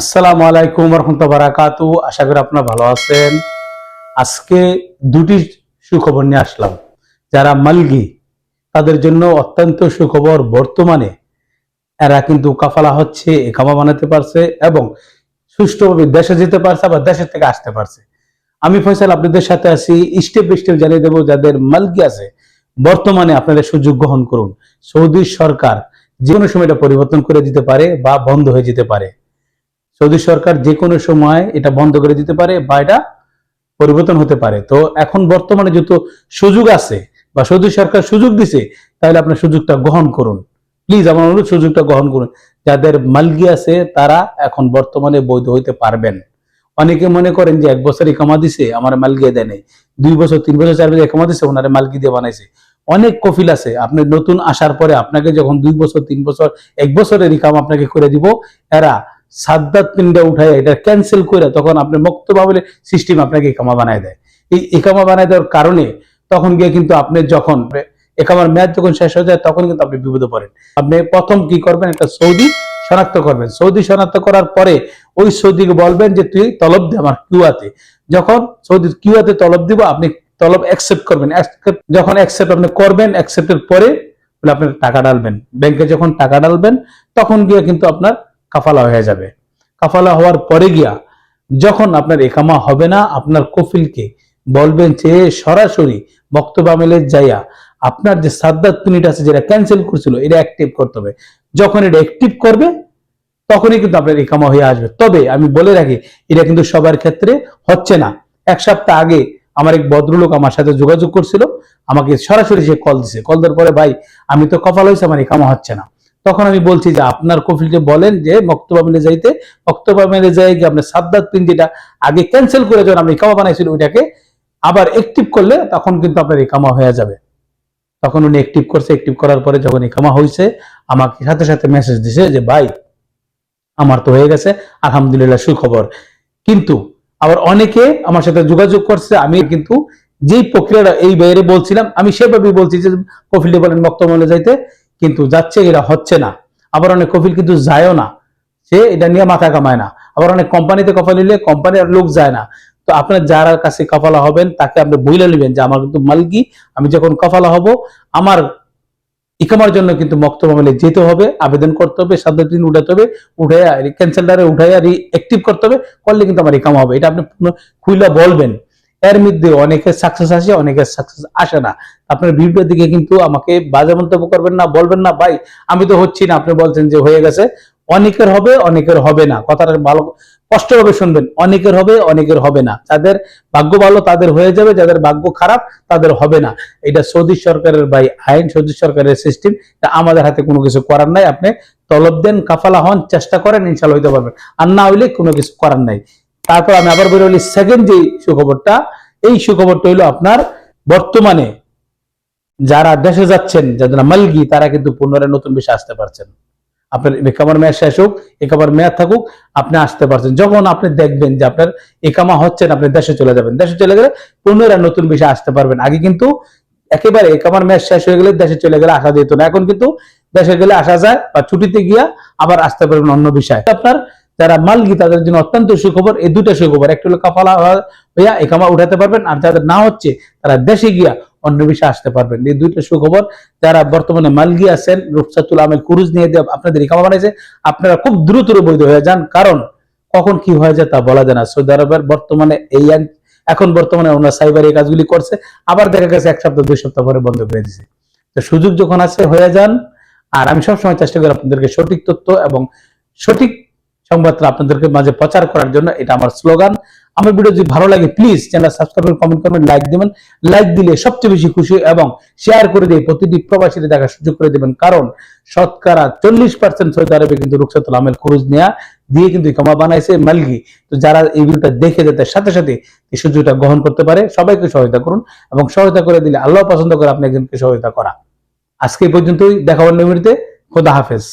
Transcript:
আসসালামু আলাইকুম রহমতুল্লাহ আশা করি আপনারা ভালো আছেন। আজকে দুটি সুখবর নিয়ে আসলাম। যারা মালগি, তাদের জন্য অত্যন্ত সুখবর, বর্তমানে এরা কিন্তু কাফালা হচ্ছে, একামা বানাতে পারছে এবং সুষ্ঠুভাবে দেশে যেতে পারছে আবার দেশের থেকে আসতে পারছে। আমি ফয়সাল, আপনাদের সাথে আছি। স্টেপ বাই স্টেপ জানিয়ে দেবো যাদের মালগি আছে, বর্তমানে আপনাদের সুযোগ গ্রহণ করুন। সৌদি সরকার যে কোনো সময় এটা পরিবর্তন করে দিতে পারে বা বন্ধ হয়ে যেতে পারে। সৌদি সরকার যে কোনো সময় এটা বন্ধ করে দিতে পারে বা এটা পরিবর্তন হতে পারে। তো এখন বর্তমানে যেহেতু সুযোগ আছে বা সৌদি সরকার সুযোগ দিছে, তাহলে আপনার সুযোগটা গ্রহণ করুন। প্লিজ, আমার অনুরোধ, সুযোগটা গ্রহণ করুন। যাদের মালগি আছে, তারা এখন বর্তমানে বৈধ হইতে পারবেন। অনেকে মনে করেন যে এক বছর কামা দিছে, আমার মালগিয়ে দেয় নাই। দুই বছর, তিন বছর, চার বছর কামা দিছে, ওনারে মালগি দিয়ে বানাইছে। অনেক কফিল আছে, আপনি নতুন আসার পরে আপনাকে যখন দুই বছর, তিন বছর, এক বছরের কাম আপনাকে করে দিব, এরা সাদ্দাত পিনটা উঠায় এটা ক্যান্সেল করে তখন আপনি মুক্ত বাবলে সিস্টেম আপনাকে একামা বানায় দেয়। এই একামা বানায় দেওয়ার কারণে তখন গিয়ে কিন্তু আপনি যখন একামার মেয়াদ যখন শেষ হয়ে যায়, তখন কিন্তু আপনি বিপদে পড়েন। আপনি প্রথম কি করবেন? একটা সৌদি শনাক্ত করবেন। সৌদি শনাক্ত করার পরে ওই সৌদিকে বলবেন যে, তুই তলব দে আমার কিউয়াতে যখন সৌদি কিউয়াতে তলব দিব, আপনি তলব অ্যাকসেপ্ট করবেন। যখন অ্যাকসেপ্ট আপনি করবেন অ্যাকসেপ্টের পরে বলে আপনি টাকা ডালবেন ব্যাংকে যখন টাকা ডালবেন তখন গিয়ে কিন্তু আপনার কাফালা হয়ে যাবে। কাফালা হওয়ার পরে গিয়া যখন আপনার একামা হবে না, আপনার কফিলকে বলবেন যে সরাসরি বক্তব্য আমেলে যাইয়া আপনার যে সাদ্দাত মিনিট আছে যেটা ক্যান্সেল করছিল, এটা অ্যাক্টিভ করতে হবে। যখন এটা অ্যাক্টিভ করবে, তখনই কিন্তু আপনার একামা হয়ে আসবে। তবে আমি বলে রাখি, এটা কিন্তু সবার ক্ষেত্রে হচ্ছে না। এক সপ্তাহ আগে আমার এক ভদ্রলোক আমার সাথে যোগাযোগ করছিল, আমাকে সরাসরি সে কল দিছে। কল দেওয়ার পরে, ভাই, আমি তো কপাল হয়েছে, আমার একামা হচ্ছে না। তখন আমি বলছি যে আপনার কফিলকে বলেন যে বক্তব্য মিলে যাইতে। বক্তব্য মিলে যাই গিয়ে আপনি সাদ্দাত পিন যেটা আগে ক্যান্সেল করে যখন আপনি ইকামা বানাইছিল ওইটাকে আবার অ্যাক্টিভ করলে তখন কিন্তু আপনার ইকামা হয়ে যাবে। তখন উনি অ্যাক্টিভ করছে অ্যাক্টিভ করার পরে যখন ইকামা হয়েছে আমাকে সাথে সাথে মেসেজ দিছে যে, ভাই, আমার তো হয়ে গেছে, আলহামদুলিল্লাহ, সুখবর। কিন্তু আবার অনেকে আমার সাথে যোগাযোগ করছে, আমি কিন্তু যেই প্রক্রিয়াটা এই বাইরে বলছিলাম, আমি সেভাবেই বলছি যে কফিল বলেন বক্তব্য যাইতে। কিন্তু যাচ্ছে এটা হচ্ছে না। আবার অনেক কফিল কিন্তু যায়ও না। সে এটা নিয়ে মাথা কামায় না। আবার অনেক কোম্পানিতে কফা নিলে কোম্পানির লোক যায় না। তো আপনার যার কাছে কফালা হবেন, তাকে আপনি বইলে নেবেন যে, আমার কিন্তু মালকি, আমি যখন কফালা হব, আমার ইকামার জন্য কিন্তু মক্তব্য মিলে যেতে হবে, আবেদন করতে হবে সাত দিন উঠাতে হবে, উঠাইয়া ক্যান্সেলটারে উঠাইয়া রিঅ্যাক্টিভ করতে হবে, করলে কিন্তু আমার ইকামা হবে। এটা আপনি খুইলা বলবেন। এর মধ্যে অনেকের সাকসেস আসে, অনেকের সাকসেস আসে না। আপনার ভিডিওর দিকে কিন্তু আমাকে বাজে মন্তব্য করবেন না, বলবেন না, ভাই, আমি তো হচ্ছি না। আপনি বলছেন যে হয়ে গেছে। অনেকের হবে অনেকের হবে না। কথাটা ভালো, স্পষ্টভাবে শুনবেন। অনেকের হবে অনেকের হবে না। যাদের ভাগ্য ভালো, তাদের হয়ে যাবে। যাদের ভাগ্য খারাপ, তাদের হবে না। এটা সৌদি সরকারের ভাই আইন, সৌদি সরকারের সিস্টেম আমাদের হাতে কোনো কিছু করার নাই। আপনি তলব দেন, কাফালা হন, চেষ্টা করেন, ইনশাল্লাহ হইতে পারবেন। আর না হইলে কোনো কিছু করার নাই। তারপর আমি আবার বলে বলি সেকেন্ড যে সুখবরটা, এই সুখবরটা হইল আপনার, বর্তমানে যারা দেশে যাচ্ছেন যারা মালগি, তারা কিন্তু পুনরায় নতুন বিষয় আসতে পারছেন। আপনার একামার মেয়াদ শেষ হোক, একামার মেয়াদ থাকুক, আপনি আসতে পারছেন। যখন আপনি দেখবেন যে আপনার একামা হচ্ছেন, আপনি দেশে চলে যাবেন। দেশে চলে গেলে পুনরায় নতুন বিষয় আসতে পারবেন। আগে কিন্তু একেবারে একামার মেয়াদ শেষ হয়ে গেলে দেশে চলে গেলে আসা যেত না। এখন কিন্তু দেশে গেলে আসা যায় বা ছুটিতে গিয়া আবার আসতে পারবেন অন্য বিষয়। আপনার যারা মালগি তাদের জন্য অত্যন্ত সুখবর, এই দুটা সুখবর। একটা হলো কাফালা হইয়া একামা উঠাতে পারবেন, আর যাদের না হচ্ছে, তারা দেশে গিয়া অন্য বিষয়ে আসতে পারবেন। এই দুইটা সুখবর, যারা বর্তমানে মালগি আছেন রুফসাতুল আমেল কুরুজ নিয়ে দিয়ে আপনাদের একামা বানাইছে, আপনারা খুব দ্রুত বৈধ হয়ে যান, কারণ কখন কি হয়ে যায় তা বলা যায় না। সৌদি আরবের বর্তমানে এই এখন বর্তমানে ওনারা সাইবার এই কাজগুলি করছে, আবার দেখা গেছে এক সপ্তাহ, দুই সপ্তাহ পরে বন্ধ করে দিছে। তো সুযোগ যখন আছে, হয়ে যান, আর আমি সবসময় চেষ্টা করি আপনাদেরকে সঠিক তথ্য এবং সঠিক সংবাদটা আপনাদেরকে মাঝে প্রচার করার জন্য এটা আমার স্লোগান। আমার ভিডিও যদি ভালো লাগে প্লিজ চ্যানেল সাবস্ক্রাইব করে কমেন্ট করবেন লাইক দিবেন। লাইক দিলে সবচেয়ে বেশি খুশি এবং শেয়ার করে দিয়ে প্রতিটি প্রবাসীকে দেখার সুযোগ করে দিবেন। কারণ শতকরা চল্লিশ পার্সেন্ট সৌদি আরবে কিন্তু রুকসাতুল আমেল খুরুজ নেয়া দিয়ে কিন্তু কমা বানাইছে মালগি। তো যারা এই ভিডিওটা দেখে যাতে সাথে সাথে এই সুযোগটা গ্রহণ করতে পারে। সবাইকে সহায়তা করুন এবং সহায়তা করে দিলে আল্লাহ পছন্দ করে আপনি একজনকে সহায়তা করা। আজকে পর্যন্তই। দেখা অন্য ভিডিওতে। খোদা হাফেজ।